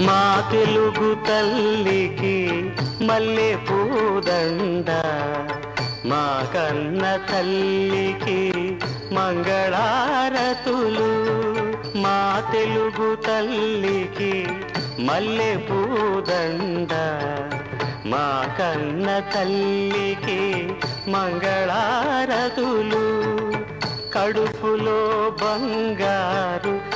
మా తెలుగు తల్లికి మల్లె పూదండ. మా కన్న తల్లికి మంగళారతులు. మా తెలుగు తల్లికి మల్లె పూదండ. మా కన్న తల్లికి మంగళారతులు. కడుపులో బంగారు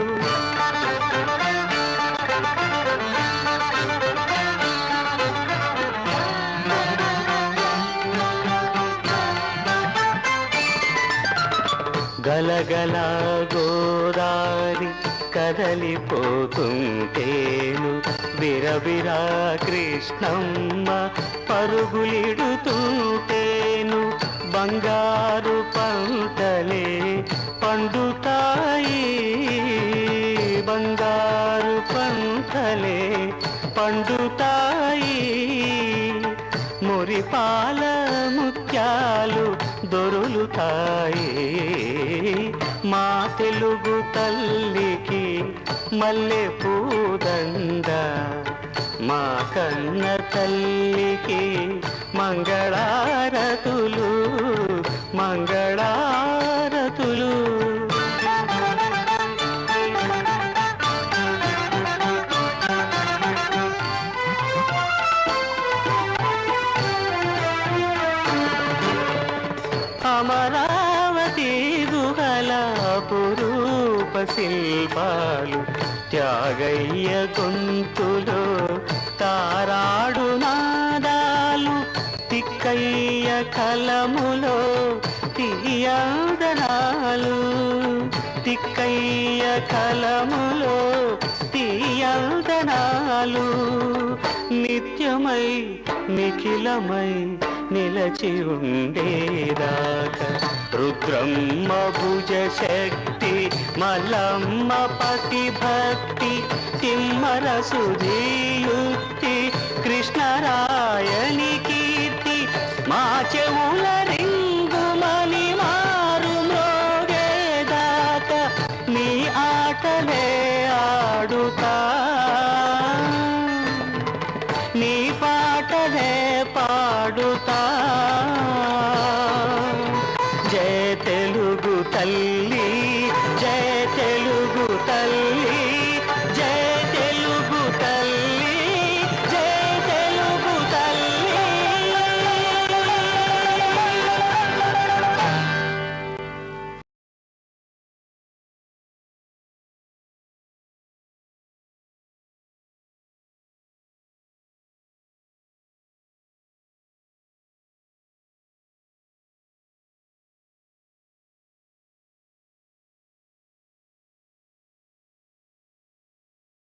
గలగల గోదారి కదలిపోతుంటేను. విరవిరా కృష్ణమ్మ పరుగులిడుతుంటేను. బంగారు పంటలే పండుతాయి. బంగారు పంటలే పండుతాయి. మురిపాల ముత్యాలు దొరులుతాయి. మా తెలుగు తల్లికి మల్లె పూదండ. మా కన్న తల్లికి మంగళారతులు మంగళా అమరావతి గుహల పురూప శిల్పాలు త్యాగయ్య గొంతులో తారాడు నాదాలు తిక్కయ్య కలములో తీయాదనాలు తిక్కయ్య కలములో తీయాదనాలు నిత్యమై నిఖిలమై నిలచి ఉండేదాక. రుద్రమ్మ భుజ శక్తి మలమ్మ పతి భక్తి తిమ్మర సుధీయుక్తి కృష్ణరాయణి కీర్తి మా చెవుల రింగుమని మారు మ్రోగేదాకా. నీ ఆటలే ఆడుతా పాడుతా